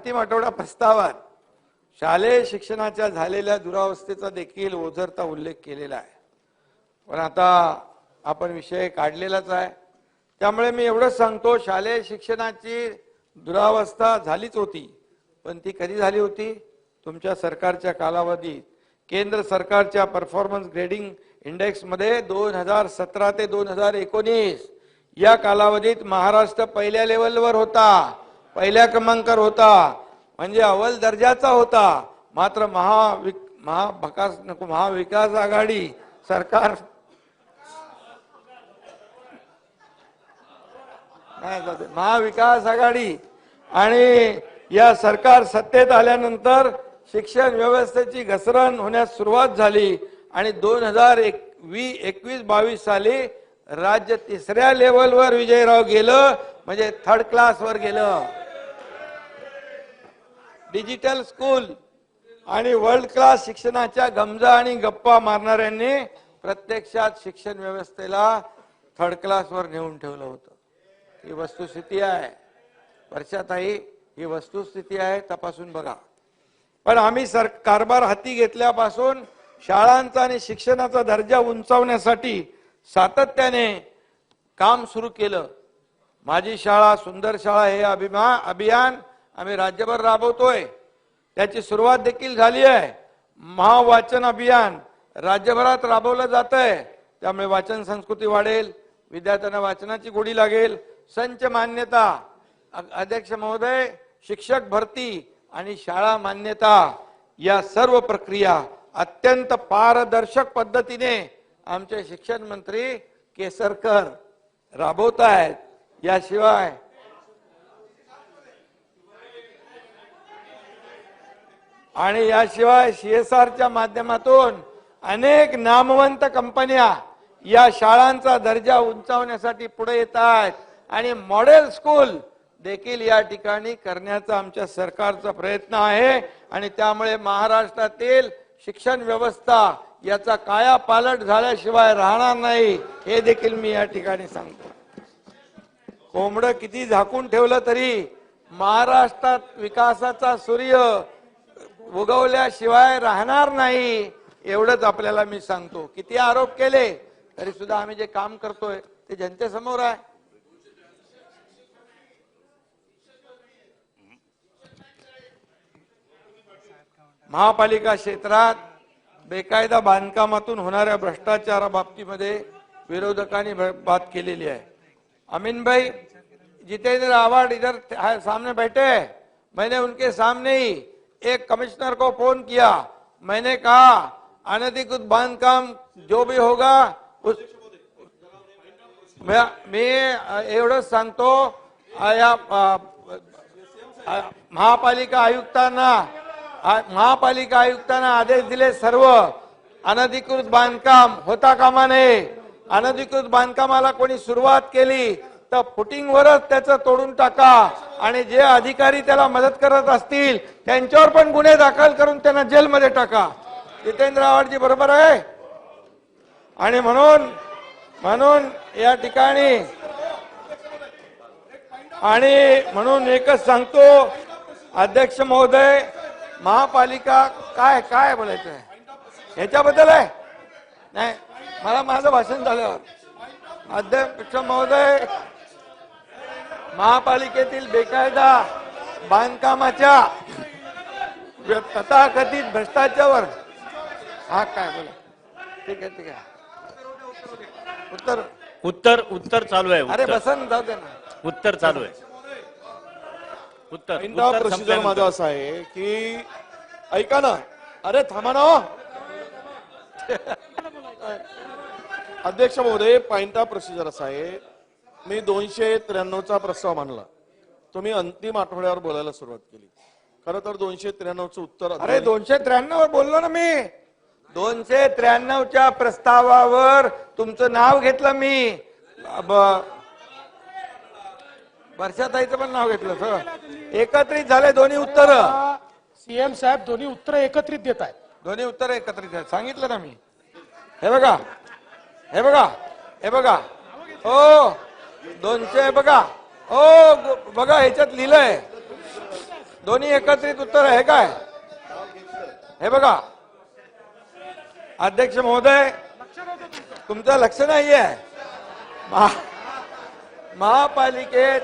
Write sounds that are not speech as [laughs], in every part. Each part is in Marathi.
अंतिम आठवडा प्रस्तावात शालेय शिक्षणाच्या झालेल्या दुरावस्थेचा देखील ओझरता उल्लेख केलेला आहे. पण आता आपण विषय काढलेलाच आहे. त्यामुळे मी एवढंच सांगतो शालेय शिक्षणाची दुरावस्था झालीच होती पण ती कधी झाली होती? तुमच्या सरकारच्या कालावधीत. केंद्र सरकारच्या परफॉर्मन्स ग्रेडिंग इंडेक्समध्ये दोन हजार सतरा ते दोन हजार एकोणीस या कालावधीत महाराष्ट्र पहिल्या लेवलवर होता. पहिल्या क्रमांकावर होता. म्हणजे अव्वल दर्जाचा होता. मात्र महाविक महाभकास नको महाविकास आघाडी सरकार. महाविकास आघाडी. आणि या सरकार सत्तेत आल्यानंतर शिक्षण व्यवस्थेची घसरण होण्यास सुरुवात झाली. आणि दोन हजार एक वी एकवीस बावीस साली राज्य तिसऱ्या लेवलवर विजयराव गेलं. म्हणजे थर्ड क्लासवर गेलं. डिजिटल स्कूल आणि वर्ल्ड क्लास शिक्षणाच्या गमजा आणि गप्पा मारणाऱ्यांनी प्रत्यक्षात शिक्षण व्यवस्थेला थर्ड क्लासवर नेऊन ठेवलं होतं. ही वस्तुस्थिती आहे. वर्षाताई ही वस्तुस्थिती आहे. तपासून बघा. पण आम्ही सर कारभार हाती घेतल्यापासून शाळांचा आणि शिक्षणाचा दर्जा उंचावण्यासाठी सातत्याने काम सुरू केलं. माझी शाळा सुंदर शाळा हे अभिमा अभियान. आम्ही राज्यभर राबवतोय. त्याची सुरुवात देखील झाली आहे. महावाचन अभियान राज्यभरात राबवलं जात आहे त्यामुळे वाचन संस्कृती वाढेल विद्यार्थ्यांना वाचनाची गोडी लागेल संच मान्यता अ- अध्यक्ष महोदय शिक्षक भरती आणि शाळा मान्यता या सर्व प्रक्रिया अत्यंत पारदर्शक पद्धतीने आमचे शिक्षण मंत्री केसरकर राबवत आहेत याशिवाय आणि याशिवाय सीएसआरच्या माध्यमातून अनेक नामवंत कंपन्या या शाळांचा दर्जा उंचावण्यासाठी पुढे येत आहेत. आणि मॉडेल स्कूल देखील या ठिकाणी करण्याचा आमच्या सरकारचा प्रयत्न आहे. आणि त्यामुळे महाराष्ट्रातील शिक्षण व्यवस्था याचा काया पालट झाल्याशिवाय राहणार नाही हे देखील मी या ठिकाणी सांगतो. कोंबडं किती झाकून ठेवलं तरी महाराष्ट्रात विकासाचा सूर्य उगवल्याशिवाय राहणार नाही एवढंच आपल्याला मी सांगतो. किती आरोप केले तरी सुद्धा आम्ही जे काम करतोय ते जनतेसमोर आहे. महापालिका क्षेत्रात बेकायदा बांधकामातून होणाऱ्या भ्रष्टाचारा बाबतीमध्ये विरोधकांनी बात केलेली आहे. अमीन भाई जितेंद्र आवाड इधर सामने बैठे मैंने उनके सामने ही एक कमिश्नर को फोन किया। मैंने कहा अनधिकृत बांधकाम जो भी होगा उस मैं मी एवढंच सांगतो या महापालिका आयुक्तांना महापालिका आयुक्तांना आदेश दिले सर्व अनधिकृत बांधकाम होता कामा नये. अनधिकृत बांधकामाला कोणी सुरुवात केली तर फुटिंगवरच त्याचं तोडून टाका. आणि जे अधिकारी त्याला मदत करत असतील त्यांच्यावर पण गुन्हे दाखल करून त्यांना जेलमध्ये टाका. जितेंद्र आव्हाडजी बरोबर आहे? आणि म्हणून म्हणून या ठिकाणी आणि म्हणून एकच सांगतो अध्यक्ष महोदय महापालिका काय काय बोलायचं आहे ह्याच्याबद्दल आहे? नाही मला माझं भाषण झाल्यावर. अध्यक्ष महोदय महापालिकेतील बेकायदा बांधकामाच्या तथाकथित भ्रष्टाचारावर हा काय बोला? ठीक आहे ठीक आहे. उत्तर. उत्तर उत्तर चालू आहे अरे उत्तर. बसन जाऊ दे ना. उत्तर चालू आहे. उत्तर उत्तर प्रोसिजर. माझा असा आहे की ऐका ना. अरे थांबा ना. [laughs] अध्यक्ष महोदय पाहिंता प्रोसिजर असा आहे. मी दोनशे त्र्याण्णवचा प्रस्ताव मांडला. तुम्ही अंतिम आठवड्यावर बोलायला सुरुवात केली. खरं तर दोनशे त्र्याण्णवचं उत्तर अरे दोनशे त्र्याण्णव बोललो ना मी. दोनशे त्र्याण्णवच्या प्रस्तावावर तुमचं नाव घेतलं मी. वर्षाताईचं पण नाव घेतलं सर. एकत्रित झाले दोन्ही उत्तर. सीएम साहेब दोन्ही उत्तर एकत्रित देत आहेत. दोन्ही उत्तर एकत्रित आहेत. सांगितलं ना मी. हे बघा. हे बघा. हे बघा. हो. दोनशे बघा. हो बघा ह्याच्यात लिहिलंय. दोन्ही एकत्रित उत्तर आहे काय? हे बघा. अध्यक्ष महोदय तुमचं लक्ष नाहीये. महा- महापालिकेत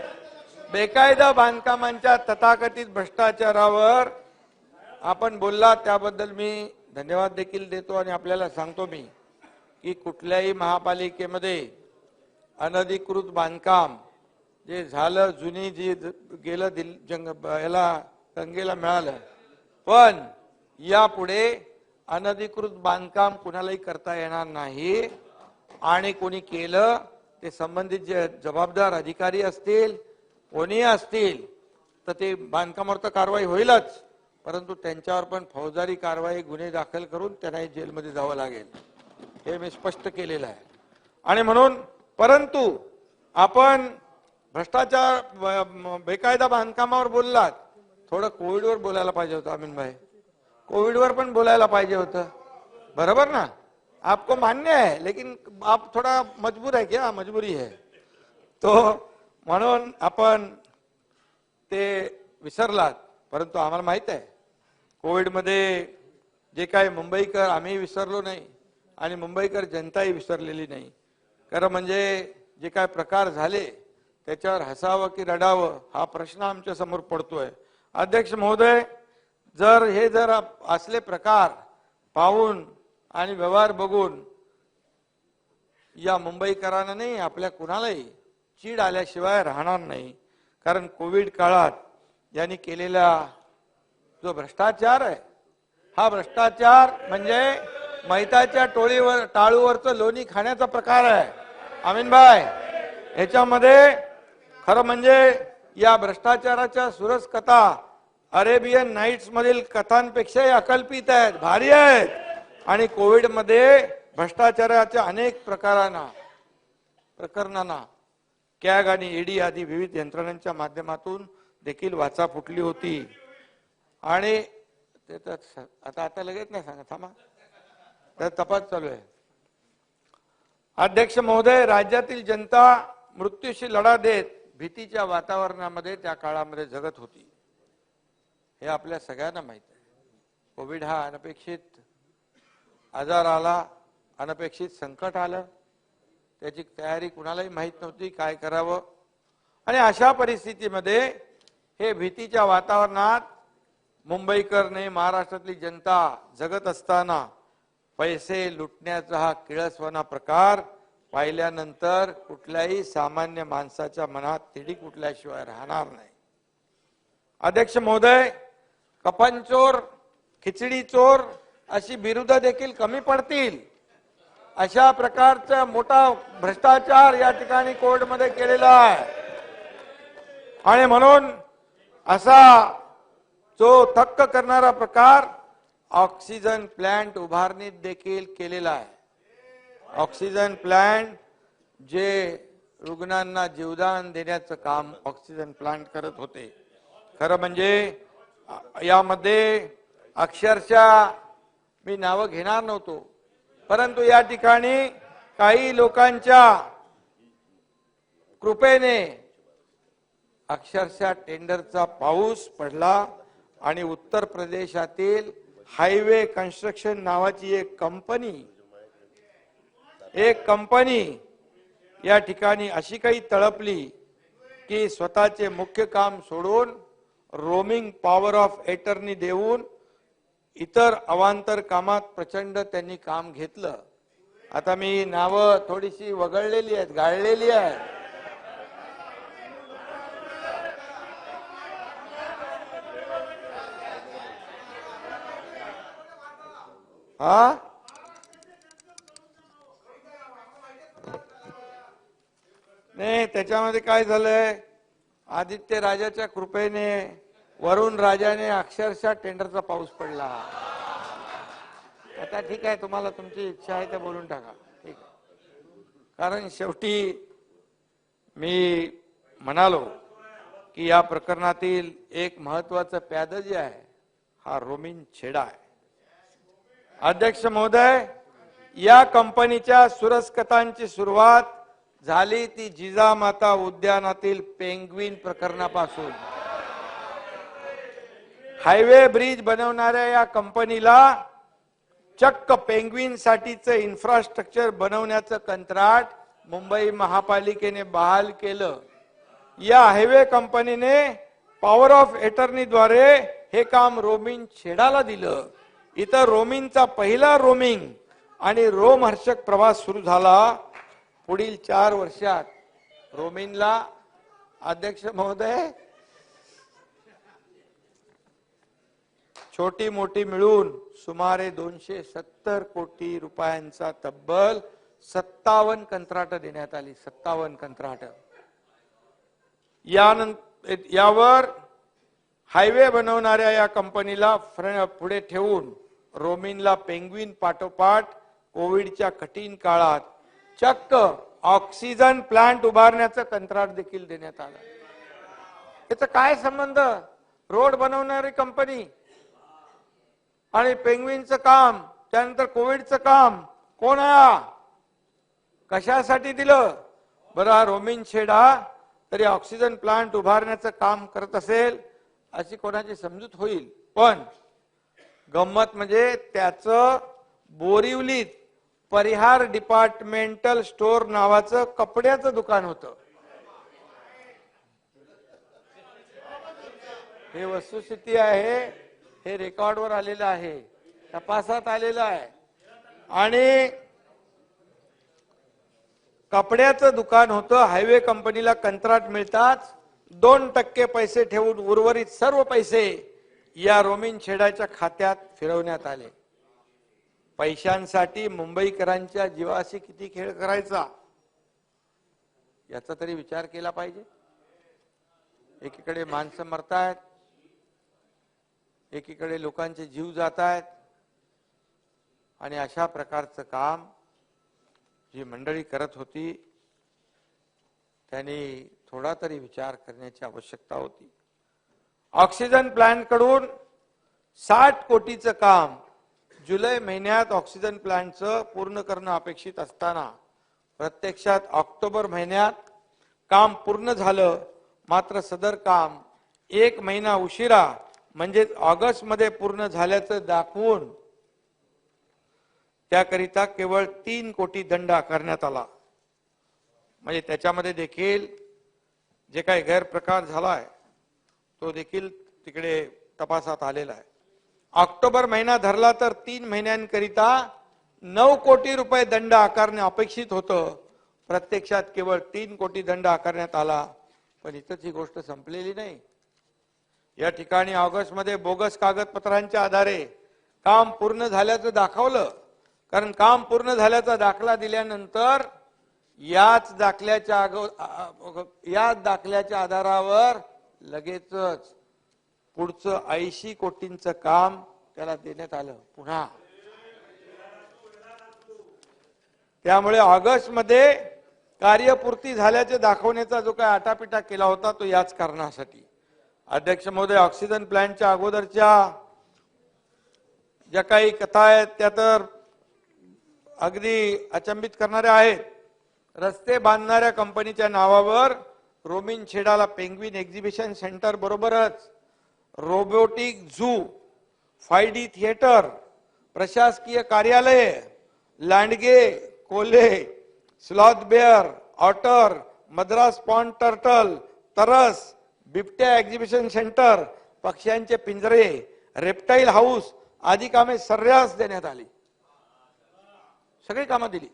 बेकायदा बांधकामांच्या तथाकथित भ्रष्टाचारावर आपण बोलला त्याबद्दल मी धन्यवाद देखील देतो आणि आपल्याला सांगतो मी की कुठल्याही महापालिकेमध्ये अनधिकृत बांधकाम जे झालं जुनी जी गेलं दिल जंग ब- याला गंगेला मिळालं. पण यापुढे अनधिकृत बांधकाम कुणालाही करता येणार नाही आणि कोणी केलं ते संबंधित जे जबाबदार अधिकारी असतील कोणी असतील तर ते बांधकामावर तर कारवाई होईलच. परंतु त्यांच्यावर पण फौजदारी कारवाई गुन्हे दाखल करून त्यांनाही जेलमध्ये जावं लागेल. हे मी स्पष्ट केलेलं आहे. आणि म्हणून परंतु आपण भ्रष्टाचार बेकायदा बांधकामावर बोललात थोडं कोविडवर बोलायला पाहिजे होतं अमीन भाई. कोविडवर पण बोलायला पाहिजे होतं. बरोबर ना? आपको मान्य है लेकिन आप थोड़ा मजबूर आहे क्या मजबुरी है तो म्हणून आपण ते विसरलात परंतु आम्हाला माहीत आहे कोविडमध्ये जे काय मुंबईकर आम्ही विसरलो नाही आणि मुंबईकर जनताही विसरलेली नाही. खरं म्हणजे जे काय प्रकार झाले त्याच्यावर हसावं की रडावं हा प्रश्न आमच्यासमोर पडतोय. अध्यक्ष महोदय जर हे जर असले प्रकार पाहून आणि व्यवहार बघून या मुंबईकरांना नाही आपल्या कुणालाही चीड आल्याशिवाय राहणार नाही. कारण कोविड काळात यांनी केलेला जो भ्रष्टाचार आहे हा भ्रष्टाचार म्हणजे मैताच्या टोळीवर टाळूवरचं लोणी खाण्याचा प्रकार आहे. अमीनभाई ह्याच्यामध्ये खरं म्हणजे या भ्रष्टाचाराच्या सुरस कथा अरेबियन नाईट्स मधील कथांपेक्षाही अकल्पित आहेत भारी आहेत. आणि कोविडमध्ये भ्रष्टाचाराच्या अनेक प्रकारांना प्रकरणांना कॅग आणि ईडी आदी विविध यंत्रणांच्या माध्यमातून देखील वाचा फुटली होती. आणि ते तर आता आता लगेच नाही सांगा थांबा. तर तपास चालू आहे. अध्यक्ष महोदय राज्यातील जनता मृत्यूशी लढा देत भीतीच्या वातावरणामध्ये त्या काळामध्ये जगत होती. हे आपल्या सगळ्यांना माहीत आहे. कोविड हा अनपेक्षित आजार आला अनपेक्षित संकट आलं. त्याची तयारी कुणालाही माहीत नव्हती काय करावं. आणि अशा परिस्थितीमध्ये हे भीतीच्या वातावरणात मुंबईकरने महाराष्ट्रातली जनता जगत असताना पैसे लुटण्याचा हा किळसवाना प्रकार पाहिल्यानंतर कुठल्याही सामान्य माणसाच्या मनात तिडी कुठल्याशिवाय राहणार नाही. अध्यक्ष महोदय कपनचोर खिचडी चोर अशी बिरुद देखील कमी पडतील. अशा प्रकारचा मोठा भ्रष्टाचार या ठिकाणी कोर्टमध्ये केलेला आहे. आणि म्हणून असा जो थक्क करणारा प्रकार ऑक्सिजन प्लांट उभारणीत देखील केलेला आहे. ऑक्सिजन प्लांट जे रुग्णांना जीवदान देण्याचं काम ऑक्सिजन प्लांट करत होते. खरं म्हणजे यामध्ये अक्षरशः मी नावं घेणार नव्हतो. परंतु या ठिकाणी काही लोकांच्या कृपेने अक्षरशः टेंडरचा पाऊस पडला आणि उत्तर प्रदेशातील हायवे कन्स्ट्रक्शन नावाची एक कंपनी एक कंपनी या ठिकाणी अशी काही तळपली की स्वतःचे मुख्य काम सोडून रोमिंग पॉवर ऑफ एटर्नी देऊन इतर अवांतर कामात प्रचंड त्यांनी काम घेतलं. आता मी नावं थोडीशी वगळलेली आहेत गाळलेली आहेत. हा? नाही त्याच्यामध्ये काय झालंय? आदित्य राजाच्या कृपेने वरुण राजाने अक्षरशः टेंडरचा पाऊस पडला. आता ठीक आहे तुम्हाला तुमची इच्छा आहे ते बोलून टाका. ठीक आहे. कारण शेवटी मी म्हणालो की या प्रकरणातील एक महत्वाचं प्याद जे आहे हा रोमिन छेडा आहे. अध्यक्ष महोदय या कंपनीच्या सुरस्कतांची सुरुवात झाली ती जिजामाता उद्यानातील पेंग्विन प्रकरणापासून. हायवे ब्रिज बनवणाऱ्या या कंपनीला चक्क पेंग्विन साठीचं इन्फ्रास्ट्रक्चर बनवण्याचं कंत्राट मुंबई महापालिकेने बहाल केलं. या हायवे कंपनीने पॉवर ऑफद्वारे हे काम रोमिन छेडाला दिलं. इथं रोमिनचा पहिला रोमिंग आणि रोमहर्षक प्रवास सुरू झाला. पुढील चार वर्षात रोमिनला अध्यक्ष महोदय छोटी मोठी मिळून सुमारे दोनशे सत्तर कोटी रुपयांचा तब्बल सत्तावन्न कंत्राट देण्यात आली. सत्तावन्न कंत्राट. यानंतर यावर हायवे बनवणाऱ्या या कंपनीला फ्र- पुढे ठेवून रोमिनला पेंग्विन पाठोपाठ कोविडच्या कठीण काळात चक्क ऑक्सिजन प्लांट उभारण्याचं कंत्राट देखील देण्यात आलं. याचा काय संबंध? रोड बनवणारी कंपनी आणि पेंग्विनचं काम त्यानंतर कोविडचं काम कोण आहे कशासाठी दिलं? बरं हा रोमिन छेडा तरी ऑक्सिजन प्लांट उभारण्याचं काम करत असेल अशी कोणाची समजूत होईल. पण गंमत म्हणजे त्याचं बोरिवलीत परिहार डिपार्टमेंटल स्टोर नावाचं कपड्याचं दुकान होतं. हे वस्तुस्थिती आहे हे रेकॉर्डवर आलेलं आहे तपासात आलेलं आहे. आणि कपड्याचं दुकान होतं हायवे कंपनीला कंत्राट मिळताच दोन टक्के पैसे ठेवून उर्वरित सर्व पैसे या रोमिन छेडाच्या खात्यात फिरवण्यात आले. पैशांसाठी मुंबईकरांच्या जीवाशी किती खेळ करायचा? याचा तरी विचार केला पाहिजे. एकीकडे माणसं मरतायत एकीकडे लोकांचे जीव जात आहेत आणि अशा प्रकारचं काम जी मंडळी करत होती त्यांनी थोडा तरी विचार करण्याची आवश्यकता होती. ऑक्सिजन प्लांटकडून साठ कोटीचं काम जुलै महिन्यात ऑक्सिजन प्लांटचं पूर्ण करणं अपेक्षित असताना प्रत्यक्षात ऑक्टोबर महिन्यात काम पूर्ण झालं मात्र सदर काम एक महिना उशिरा म्हणजेच ऑगस्टमध्ये पूर्ण झाल्याचं दाखवून त्याकरिता केवळ तीन कोटी दंड आकारण्यात आला. म्हणजे त्याच्यामध्ये देखील जे काही गैरप्रकार झालाय तो देखील तिकडे तपासात आलेला आहे. ऑक्टोबर महिना धरला तर तीन महिन्यांकरिता नऊ कोटी रुपये दंड आकारणे अपेक्षित होतं. प्रत्यक्षात केवळ तीन कोटी दंड आकारण्यात आला पण इथंच ही गोष्ट संपलेली नाही. या ठिकाणी ऑगस्टमध्ये बोगस कागदपत्रांच्या आधारे काम पूर्ण झाल्याचं दाखवलं. कारण काम पूर्ण झाल्याचा दाखला दिल्यानंतर याच दाखल्याच्या अगो याच दाखल्याच्या आधारावर लगेचच पुढचं ऐंशी कोटींचं काम त्याला देण्यात आलं. पुन्हा. त्यामुळे ऑगस्टमध्ये कार्यपूर्ती झाल्याचे दाखवण्याचा जो काही आटापिटा केला होता तो याच कारणासाठी. अध्यक्ष महोदय ऑक्सिजन प्लॅनच्या अगोदरच्या ज्या काही कथा आहेत त्या तर अगदी अचंबित करणाऱ्या आहेत. रस्ते बांधणाऱ्या कंपनीच्या नावावर रोमिन छेडाला पेंग्विन एक्झिबिशन सेंटर बरोबरच robotic zoo five D theatre प्रशासकीय कार्यालय लांडगे कोले sloth bear otter Madras pond turtle तरस बिबट्या एक्झिबिशन सेंटर पक्ष्यांचे पिंजरे रेप्टाईल हाऊस आदी कामे सर्रास देण्यात आली. सगळी कामं दिली.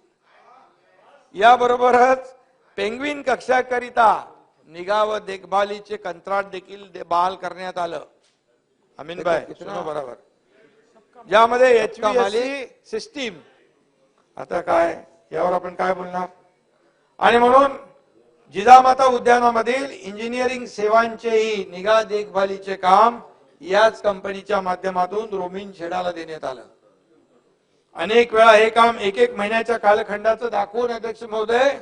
याबरोबरच पेंग्विन कक्षाकरिता निगा व देखभालीचे कंत्राट देखील दे- बहाल करण्यात आलं. अमीनबाई सुनो बरोबर. ज्यामध्ये एच सिस्टीम आता काय? यावर आपण काय बोलणार? आणि म्हणून जिजामाता उद्यानामधील इंजिनिअरिंग सेवांचेही निगा देखभालीचे काम याच कंपनीच्या माध्यमातून रोमिन छेडाला देण्यात आलं. अनेक वेळा हे काम एक एक महिन्याच्या कालखंडाचं दाखवून अध्यक्ष महोदय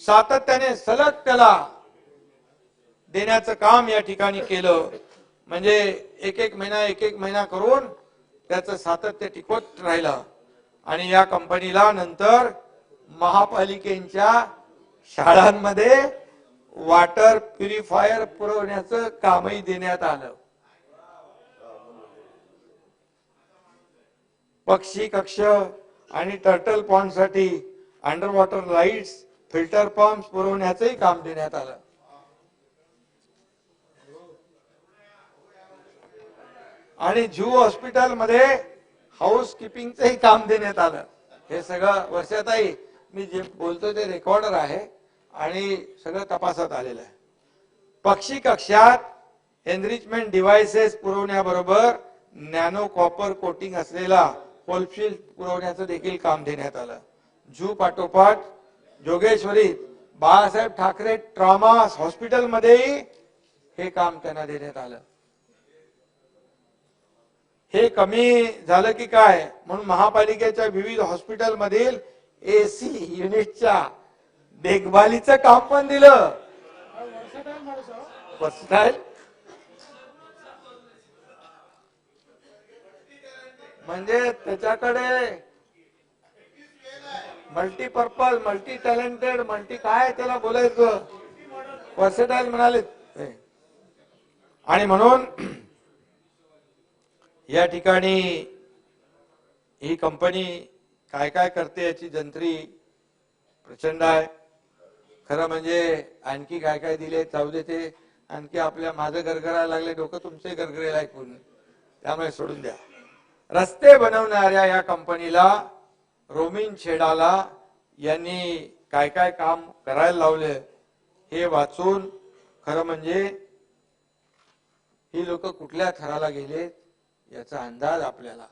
सातत्याने सलग त्याला देण्याचं काम या ठिकाणी केलं. म्हणजे एक एक महिना एक एक महिना करून त्याचं सातत्य टिकवत राहिलं. आणि या कंपनीला नंतर महापालिकेच्या शाळांमध्ये वॉटर प्युरिफायर पुरवण्याचं कामही देण्यात आलं. पक्षी कक्ष आणि turtle पॉन्डसाठी under water lights filter pump पुरवण्याचंही काम देण्यात आलं. आणि जू हॉस्पिटलमध्ये हाऊस किपिंगचंही काम देण्यात आलं. हे सगळं वर्षाताई मी जे बोलतो ते रेकॉर्डर आहे आणि सगळं तपासात आलेलं आहे. पक्षी कक्षात एनरिचमेंट डिव्हाइसेस पुरवण्याबरोबर नॅनो कॉपर कोटिंग असलेला कोलशील्ड पुरवण्याचं देखील काम देण्यात आलं. जू पाठोपाठ जोगेश्वरीत बाळासाहेब ठाकरे ट्रॉमा हॉस्पिटलमध्येही हे काम त्यांना देण्यात आलं. हे कमी झालं की काय म्हणून महापालिकेच्या विविध हॉस्पिटल मधील एसी युनिटच्या देखभालीचं काम पण दिलं Versatile? म्हणजे त्याच्याकडे मल्टीपर्पज मल्टी टॅलेंटेड मल्टी काय त्याला बोलायचं वर्सेटाईल म्हणाले ते. आणि म्हणून या ठिकाणी ही कंपनी काय काय करते याची जंत्री प्रचंड आहे. खरं म्हणजे आणखी काय काय दिले जाऊ दे ते. आणखी आपल्या माझं गरगरायला लागले डोकं तुमचे गरगरेला ऐकून त्यामुळे सोडून द्या. रस्ते बनवणाऱ्या या कंपनीला रोमिन छेडाला यांनी काय काय काम करायला लावले हे वाचून खरं म्हणजे ही लोक कुठल्या थराला गेलेत? याचा अंदाज आपल्याला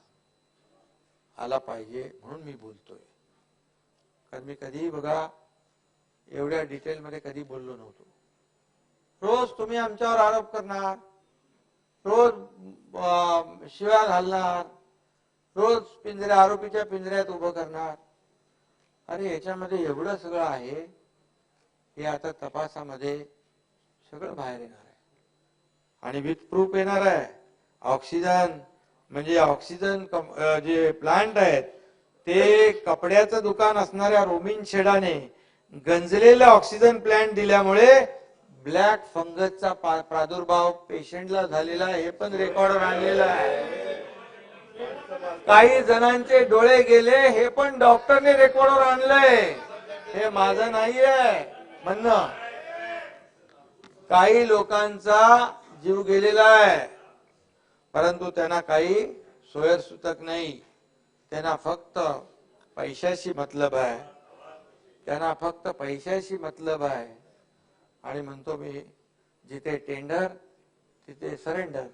आला पाहिजे म्हणून मी बोलतोय. कारण मी कधीही बघा एवढ्या डिटेलमध्ये कधी बोललो नव्हतो. रोज तुम्ही आमच्यावर आरोप करणार रोज शिव्या घालणार रोज पिंजऱ्या आरोपीच्या पिंजऱ्यात उभं करणार. अरे याच्यामध्ये एवढं सगळं आहे हे आता तपासामध्ये सगळं बाहेर येणार आहे. आणि विथ प्रूफ येणार आहे. ऑक्सिजन म्हणजे ऑक्सिजन जे प्लांट आहेत ते कपड्याचं दुकान असणाऱ्या रोमिन शेडाने गंजलेलं ऑक्सिजन प्लांट दिल्यामुळे ब्लॅक फंगसचा प्रादुर्भाव पेशंटला झालेला आहे, हे पण रेकॉर्डवर आणलेलं आहे. काही जणांचे डोळे गेले हे पण डॉक्टरने रेकॉर्डवर आणलंय. हे माझं नाहीये म्हणणं. काही लोकांचा जीव गेलेला आहे. परंतु त्यांना काही सोयरसूतक नाही. त्यांना फक्त पैशाशी मतलब आहे. त्यांना फक्त पैशाशी मतलब आहे. आणि म्हणतो मी जिथे टेंडर तिथे सरेंडर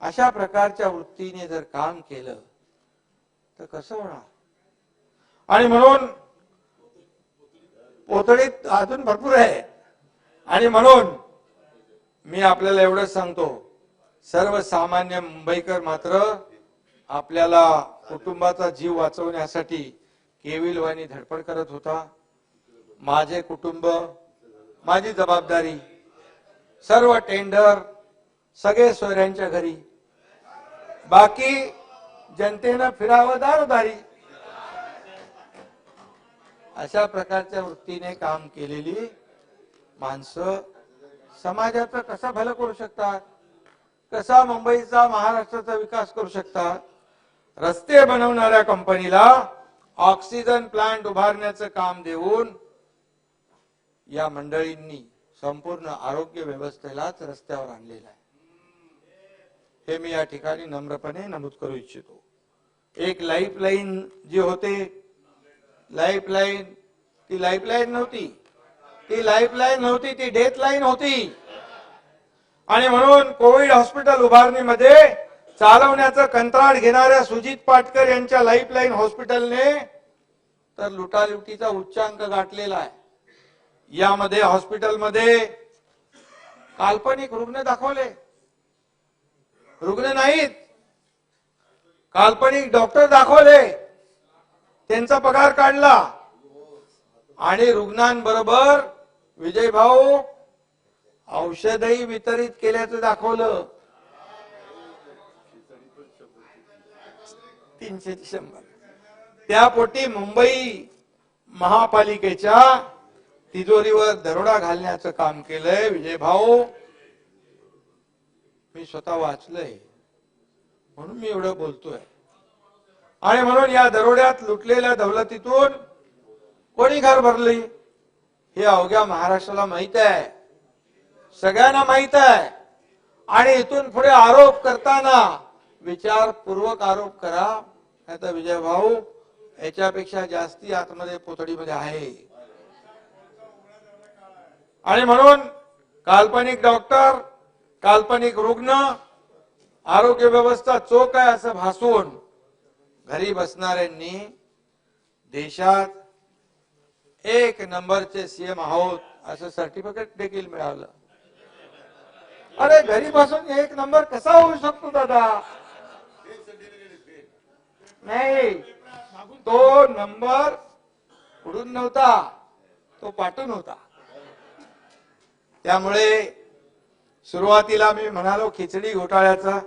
अशा प्रकारच्या वृत्तीने जर काम केलं तर कसं होणार? आणि म्हणून पोतळीत अजून भरपूर आहे. आणि म्हणून मी आपल्याला एवढंच सांगतो. सर्वसामान्य मुंबईकर मात्र आपल्याला कुटुंबाचा जीव वाचवण्यासाठी केविलवाणी धडपड करत होता. माझे कुटुंब माझी जबाबदारी सर्व टेंडर सगळे सोयऱ्यांच्या घरी. बाकी जनतेनं फिरावं दारोदारी. अशा प्रकारच्या वृत्तीने काम केलेली माणसं समाजाचं कसा भलं करू शकतात? कसा मुंबईचा महाराष्ट्राचा विकास करू शकतात? रस्ते बनवणाऱ्या कंपनीला ऑक्सिजन प्लांट उभारण्याचं काम देऊन या मंडळींनी संपूर्ण आरोग्य व्यवस्थेलाच रस्त्यावर आणलेलं आहे. हे मी या ठिकाणी नम्रपणे नमूद करू इच्छितो. एक लाईफ लाईन जी होते लाईफ लाईन ती लाईफ लाईन नव्हती. ती लाईफ लाईन नव्हती ती डेथ लाईन होती. आणि म्हणून कोविड हॉस्पिटल उभारणीमध्ये चालवण्याचं कंत्राट घेणाऱ्या सुजित पाटकर यांच्या लाईफ लाईन हॉस्पिटलने तर लुटालुटीचा उच्चांक गाठलेला आहे. यामध्ये हॉस्पिटलमध्ये काल्पनिक रुग्ण दाखवले. रुग्ण नाहीत. काल्पनिक डॉक्टर दाखवले. त्यांचा पगार काढला. आणि रुग्णांबरोबर विजय भाऊ औषधही वितरित केल्याचं दाखवलं. तीनशे शंभर. त्यापोटी मुंबई महापालिकेच्या तिजोरीवर दरोडा घालण्याचं काम केलंय विजय भाऊ. मी स्वतः वाचलंय. म्हणून मी एवढं बोलतोय. आणि म्हणून या दरोड्यात लुटलेल्या दौलतीतून कोणी घर भरली? हे अवघ्या महाराष्ट्राला माहीत आहे. सगळ्यांना माहीत आहे. आणि इथून पुढे आरोप करताना विचारपूर्वक आरोप करा. आता विजय भाऊ याच्यापेक्षा जास्ती आतमध्ये पोतडीमध्ये आहे. आणि म्हणून काल्पनिक डॉक्टर काल्पनिक रुग्ण आरोग्य व्यवस्था चोख आहे असं भासून घरी बसणाऱ्यांनी देशात एक नंबरचे सीएम आहोत असं सर्टिफिकेट देखील मिळालं. अरे घरी बसून एक नंबर कसा होऊ शकतो दादा? नाही तो नंबर उडून नव्हता तो पाठून होता. त्यामुळे सुरुवातीला मी म्हणालो खिचडी घोटाळ्याचा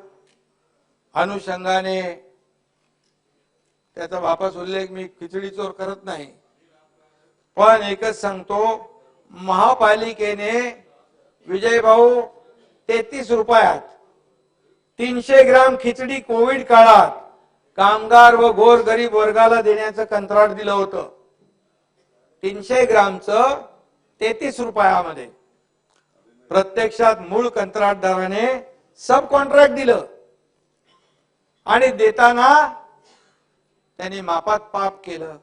अनुषंगाने त्याचा वापस उल्लेख मी खिचडी चोर करत नाही. पण एकच सांगतो महापालिकेने विजय भाऊ तेहतीस रुपयात तीनशे ग्राम खिचडी कोविड काळात कामगार व गोर गरीब वर्गाला देण्याचं कंत्राट दिलं होतं. तीनशे ग्रामचं तेहतीस रुपयामध्ये प्रत्यक्षात मूळ कंत्राटदाराने सब कॉन्ट्रॅक्ट दिलं. आणि देताना त्यांनी मापात पाप केलं.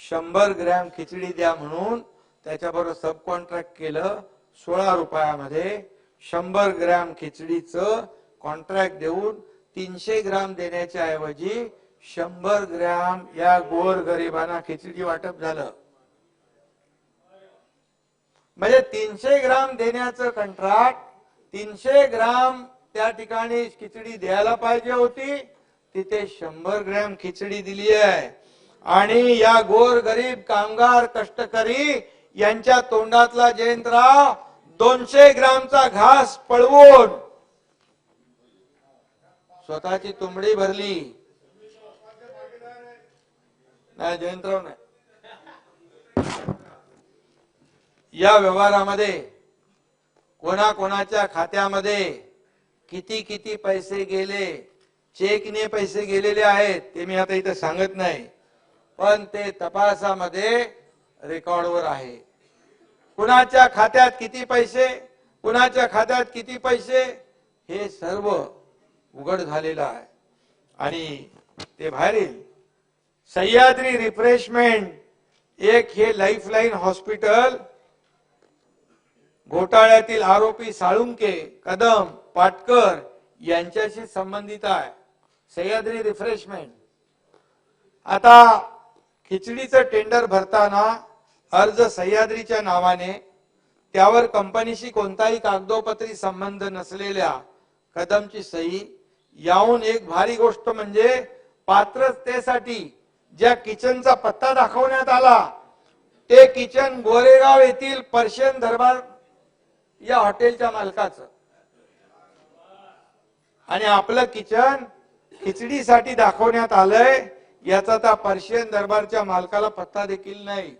शंभर ग्रॅम खिचडी द्या म्हणून त्याच्याबरोबर सब कॉन्ट्रॅक्ट केलं सोळा रुपयामध्ये. शंभर ग्रॅम खिचडीचं कॉन्ट्रॅक्ट देऊन तीनशे ग्राम देण्याच्या ऐवजी शंभर ग्रॅम या गोर गरिबांना खिचडी वाटप झालं. म्हणजे तीनशे ग्राम देण्याचं कंत्राट तीनशे ग्राम त्या ठिकाणी खिचडी द्यायला पाहिजे होती. तिथे शंभर ग्रॅम खिचडी दिली आहे. आणि या गोर गरीब कामगार कष्टकरी यांच्या तोंडातला जयंतराव दोनशे ग्रामचा घास पळवून स्वतःची तुंबडी भरली. नाही जयंतराव नाही. या व्यवहारामध्ये कोणाकोणाच्या खात्यामध्ये किती किती पैसे गेले चेकने पैसे गेलेले आहेत ते मी आता इथं सांगत नाही. पण ते तपासामध्ये रेकॉर्डवर आहे. कुणाच्या खात्यात किती पैसे कुणाच्या खात्यात किती पैसे हे सर्व उघड झालेलं आहे. आणि ते बाहेर येईल सह्याद्री रिफ्रेशमेंट एक हे लाईफलाईन हॉस्पिटल घोटाळ्यातील आरोपी साळुंके कदम पाटकर यांच्याशी संबंधित आहे. सह्याद्री रिफ्रेशमेंट. आता खिचडीचं टेंडर भरताना अर्ज सह्याद्रीच्या नावाने त्यावर कंपनीशी कोणताही कागदोपत्री संबंध नसलेल्या कदमची सही याहून एक भारी गोष्ट म्हणजे पात्रतेसाठी ज्या किचनचा पत्ता दाखवण्यात आला ते किचन गोरेगाव येथील पर्शियन दरबार या हॉटेलच्या मालकाचं. आणि आपलं किचन खिचडीसाठी दाखवण्यात आलंय. याचा त्या पर्शियन दरबारच्या मालकाला पत्ता देखील नाही.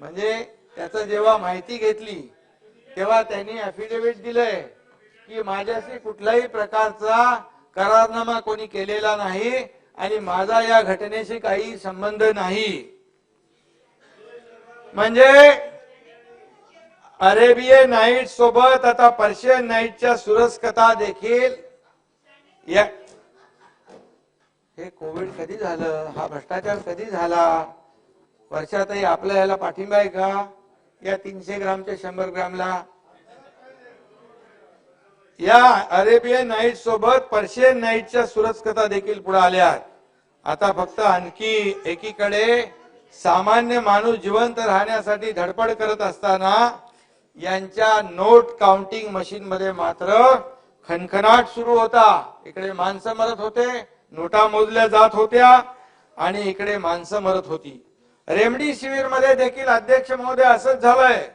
म्हणजे त्याचं जेव्हा माहिती घेतली तेव्हा त्यांनी अफिडेव्हिट दिलंय की माझ्याशी कुठल्याही प्रकारचा करारनामा कोणी केलेला नाही आणि माझा या घटनेशी काही संबंध नाही. म्हणजे अरेबियन नाईट सोबत आता पर्शियन नाईटच्या सुरस कथा देखील या हे कोविड कधी झालं? हा भ्रष्टाचार कधी झाला? वर्षातही आपल्या याला पाठिंबा आहे का? या तीनशे ग्रामच्या शंभर ग्रामला? या अरेबियन नाईट सोबत पर्शियन नाईटच्या सुरस कथा देखील पुढे आल्या आता फक्त आणखी एकीकडे सामान्य माणूस जिवंत राहण्यासाठी धडपड करत असताना यांच्या नोट काउंटिंग मशीन मध्ये मात्र खनखनाट सुरू होता. इकडे माणसं मरत होते. नोटा मोजल्या जात होत्या आणि इकडे माणसं मरत होती. रेमडी मध्ये देखील अध्यक्ष महोदय असंच झालंय.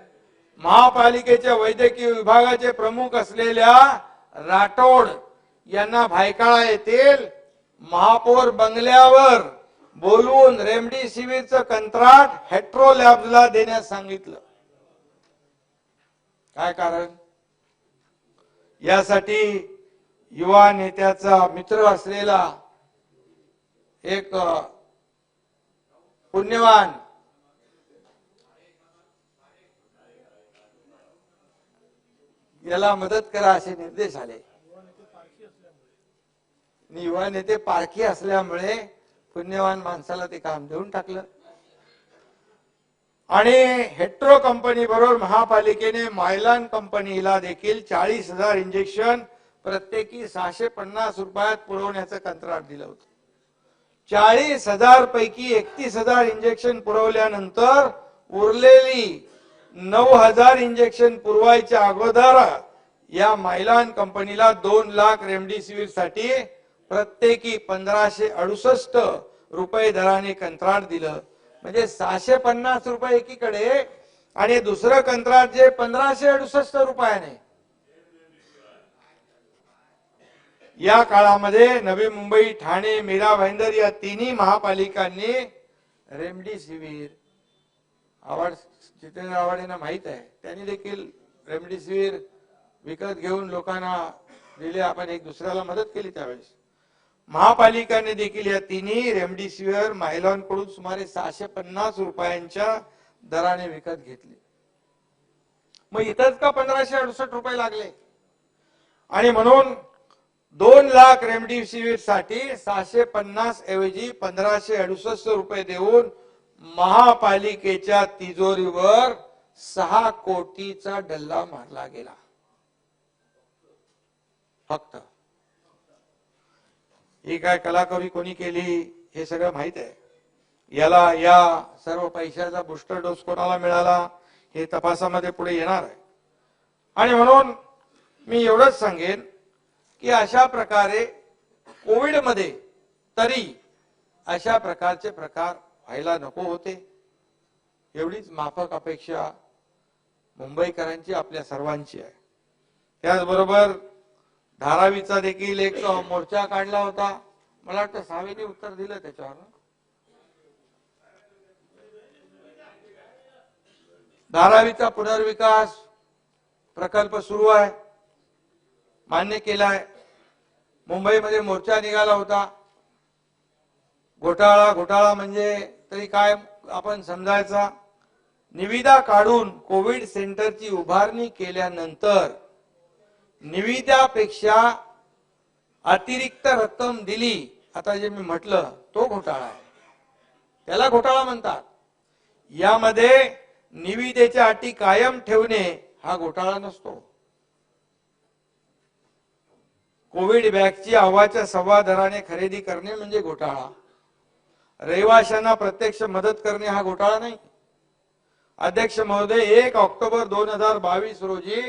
महापालिकेच्या वैद्यकीय विभागाचे प्रमुख असलेल्या राठोड यांना भायकाळा येतील महापौर बंगल्यावर बोलवून रेमडी कंत्राट हेट्रो लॅबला देण्यास सांगितलं. काय कारण? यासाठी युवा नेत्याचा मित्र असलेला एक पुण्यवान. याला मदत करा असे निर्देश आले. युवा नेते पारखी असल्यामुळे पुण्यवान माणसाला ते काम देऊन टाकलं. आणि हेट्रो कंपनी बरोबर महापालिकेने मायलान कंपनीला देखील चाळीस हजार इंजेक्शन प्रत्येकी सहाशे पन्नास रुपयात पुरवण्याचं कंत्राट दिलं होतं. चाळीस हजार पैकी एकतीस हजार इंजेक्शन पुरवल्यानंतर उरलेली नऊ हजार इंजेक्शन पुरवायच्या अगोदर या मायलान कंपनीला दोन लाख रेमडेसिवीरसाठी प्रत्येकी पंधराशे अडुसष्ट रुपये दराने कंत्राट दिलं. म्हणजे सहाशे पन्नास रुपये एकीकडे आणि दुसरं कंत्राट जे पंधराशे अडुसष्ट रुपयाने. या काळामध्ये नवी मुंबई ठाणे मीरा भाईंदर या तिन्ही महापालिकांनी रेमडेसिवीर आवाड जितेंद्र आव्हाड यांना माहीत आहे. त्यांनी देखील रेमडेसिवीर विकत घेऊन लोकांना दिले. आपण एक दुसऱ्याला मदत केली त्यावेळेस. महापालिकाने देखील या तिन्ही रेमडेसिवीर महिलांकडून सुमारे सहाशे पन्नास रुपयांच्या दराने विकत घेतले. मग इथंच का पंधराशे अडुसष्ट रुपये लागले? आणि म्हणून दोन लाख रेमडेसिवीरसाठी सहाशे पन्नास ऐवजी पंधराशे अडुसष्ट रुपये देऊन महापालिकेच्या तिजोरीवर सहा कोटीचा डल्ला मारला गेला. फक्त. ही काय कलाकरी कोणी केली हे सगळं माहीत आहे. याला या सर्व पैशाचा बुस्टर डोस कोणाला मिळाला हे तपासामध्ये पुढे येणार आहे. आणि म्हणून मी एवढंच सांगेन की अशा प्रकारे कोविडमध्ये तरी अशा प्रकारचे प्रकार व्हायला नको होते. एवढीच माफक अपेक्षा मुंबईकरांची आपल्या सर्वांची आहे. त्याचबरोबर धारावीचा देखील एक मोर्चा काढला होता. मला वाटतं सावेने उत्तर दिलं त्याच्यावर धारावीचा पुनर्विकास प्रकल्प सुरू आहे. मान्य केलाय. मुंबईमध्ये मोर्चा निघाला होता. घोटाळा घोटाळा म्हणजे तरी काय आपण समजायचा? निविदा काढून कोविड सेंटरची उभारणी केल्यानंतर निविदापेक्षा अतिरिक्त रक्कम दिली. आता जे मी म्हटलं तो घोटाळा आहे. त्याला घोटाळा म्हणतात. यामध्ये निविदेच्या अटी कायम ठेवणे हा घोटाळा नसतो. कोविड बॅगची अव्वाच्या सव्वा दराने खरेदी करणे म्हणजे घोटाळा. रहिवाशांना प्रत्यक्ष मदत करणे हा घोटाळा नाही. अध्यक्ष महोदय एक ऑक्टोबर दोन हजार बावीस रोजी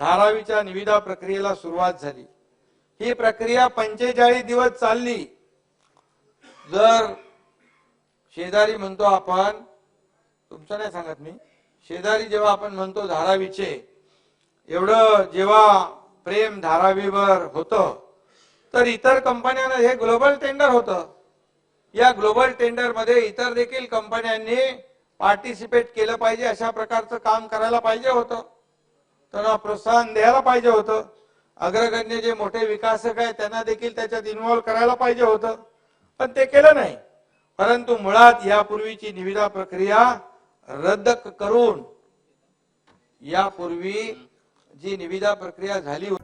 धारावीच्या निविदा प्रक्रियेला सुरुवात झाली. ही प्रक्रिया पंचेचाळीस दिवस चालली. जर शेजारी म्हणतो आपण तुमचं नाही सांगत मी. शेजारी जेव्हा आपण म्हणतो धारावीचे एवढं जेव्हा प्रेम धारावीवर होतं. तर इतर कंपन्यांना हे ग्लोबल टेंडर होतं. या ग्लोबल टेंडरमध्ये इतर देखील कंपन्यांनी पार्टिसिपेट केलं पाहिजे अशा प्रकारचं काम करायला पाहिजे होतं. त्यांना प्रोत्साहन द्यायला पाहिजे होतं. अग्रगण्य जे मोठे विकासक आहेत त्यांना देखील त्याच्यात इन्व्हॉल्व्ह करायला पाहिजे होतं. पण ते केलं नाही. परंतु मुळात यापूर्वीची निविदा प्रक्रिया रद्द करून यापूर्वी जी निविदा प्रक्रिया झाली होती